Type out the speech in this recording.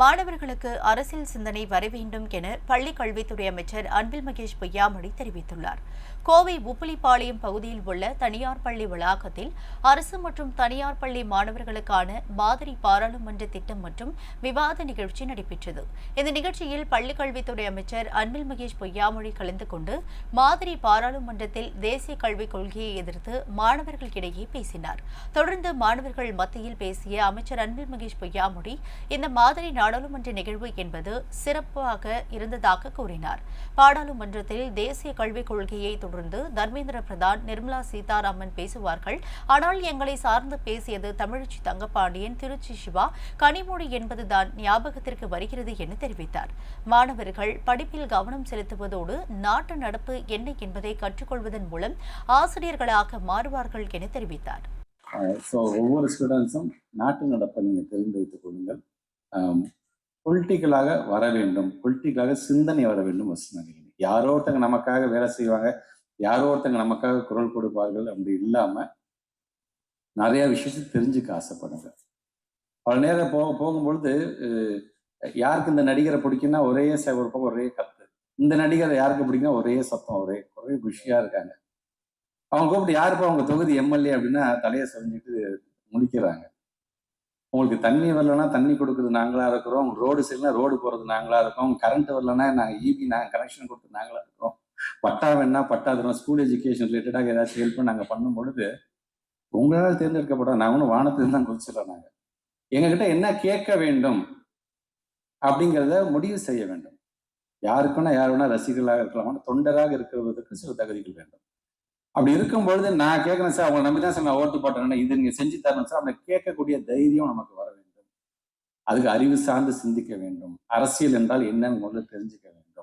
மாணவர்களுக்கு அரசியல் சிந்தனை வர வேண்டும் என பள்ளி கல்வித்துறை அமைச்சர் அன்பில் மகேஷ் பொய்யாமொழி தெரிவித்துள்ளார். கோவை உப்புலிப்பாளையம் பகுதியில் உள்ள தனியார் பள்ளி வளாகத்தில் அரசு மற்றும் தனியார் பள்ளி மாணவர்களுக்கான மாதிரி பாராளுமன்ற திட்டம் மற்றும் விவாத நிகழ்ச்சி நடைபெற்றது. இந்த நிகழ்ச்சியில் பள்ளி கல்வித்துறை அமைச்சர் அன்பில் மகேஷ் பொய்யாமொழி கலந்து கொண்டு மாதிரி பாராளுமன்றத்தில் தேசிய கல்விக் கொள்கையை எதிர்த்து மாணவர்களிடையே பேசினார். தொடர்ந்து மாணவர்கள் மத்தியில் பேசிய அமைச்சர் அன்பில் மகேஷ் பொய்யாமொழி இந்த மாதிரி நாடாளுமன்ற நிகழ்வு என்பது சிறப்பாக இருந்ததாக கூறினார். பாராளுமன்றத்தில் தேசிய கல்விக் கொள்கையை தொடர்ந்து தர்மேந்திர பிரதான் நிர்மலா சீதாராமன் பேசுவார்கள். ஆனால் எங்களை சார்ந்து பேசியது தமிழச்சி தங்கப்பாண்டியன் திருச்சி சிவா கனிமொழி என்பதுதான் ஞாபகத்திற்கு வருகிறது என தெரிவித்தார். மாணவர்கள் படிப்பில் கவனம் செலுத்துவதோடு நாட்டு நடப்பு என்ன என்பதை கற்றுக்கொள்வதன் மூலம் ஆசிரியர்களாக மாறுவார்கள் என தெரிவித்தார். ஸோ ஒவ்வொரு ஸ்டூடெண்ட்ஸும் நாட்டு நடப்பை நீங்கள் தெரிந்து வைத்துக் கொள்ளுங்கள். பொலிட்டிக்கலாக வர வேண்டும். பொலிட்டிக்கலாக சிந்தனை வர வேண்டும் ஃபஸ்ட் யாரோ ஒருத்தங்க நமக்காக வேலை செய்வாங்க. யாரோ ஒருத்தங்க நமக்காக குரல் கொடுப்பார்கள் அப்படி இல்லாமல் நிறைய விஷயத்தை தெரிஞ்சுக்க ஆசைப்படுங்க. பல நேரம் போக போகும்பொழுது யாருக்கு இந்த நடிகரை பிடிக்குன்னா ஒரே ச- ஒரு பக்கம் ஒரே கத்து. இந்த நடிகரை யாருக்கு பிடிக்கும்னா ஒரே சத்தம் ஒரே ஒரே குஷியா இருக்காங்க. அவங்க கூப்பிட்டு யாருப்பா அவங்க தொகுதி எம்எல்ஏ அப்படின்னா தலையை செஞ்சுட்டு முடிக்கிறாங்க உங்களுக்கு தண்ணி வரலன்னா தண்ணி கொடுக்குறது நாங்களா இருக்கிறோம். ரோடு சரியில்லைனா ரோடு போறது நாங்களா இருக்கோம். கரண்ட் வரலன்னா நாங்கள் ஈபி நாங்கள் கனெக்ஷன் கொடுத்து நாங்களா இருக்கிறோம் பட்டா வேணா பட்டா தரோம் ஸ்கூல் எஜுகேஷன் ரிலேட்டடாக ஏதாச்சும் ஹெல்ப் நாங்கள் பண்ணும் பொழுது உங்களால் தேர்ந்தெடுக்கப்படாது. நாங்கள் ஒன்றும் வானத்துலேருந்து தான் குதிச்சிடறோம் நாங்கள் எங்ககிட்ட என்ன கேட்க வேண்டும் அப்படிங்கிறத முடிவு செய்ய வேண்டும். யாருக்குன்னா யார் வேணா ரசிகர்களாக இருக்கலாம் தொண்டராக இருக்கிறதுக்கு சில தகுதிகள் வேண்டும். அப்படி இருக்கும் பொழுது நான் கேட்கணும் சார் அவங்களை நம்பி தான் சார் நான் ஓட்டு போட்டேன்னா இது நீங்க செஞ்சு தரணும் சார்? அப்படி கேட்கக்கூடிய தைரியம் நமக்கு வர வேண்டும். அதுக்கு அறிவு சார்ந்து சிந்திக்க வேண்டும். அரசியல் என்றால் என்னன்னு முதல்ல தெரிஞ்சுக்க வேண்டும்.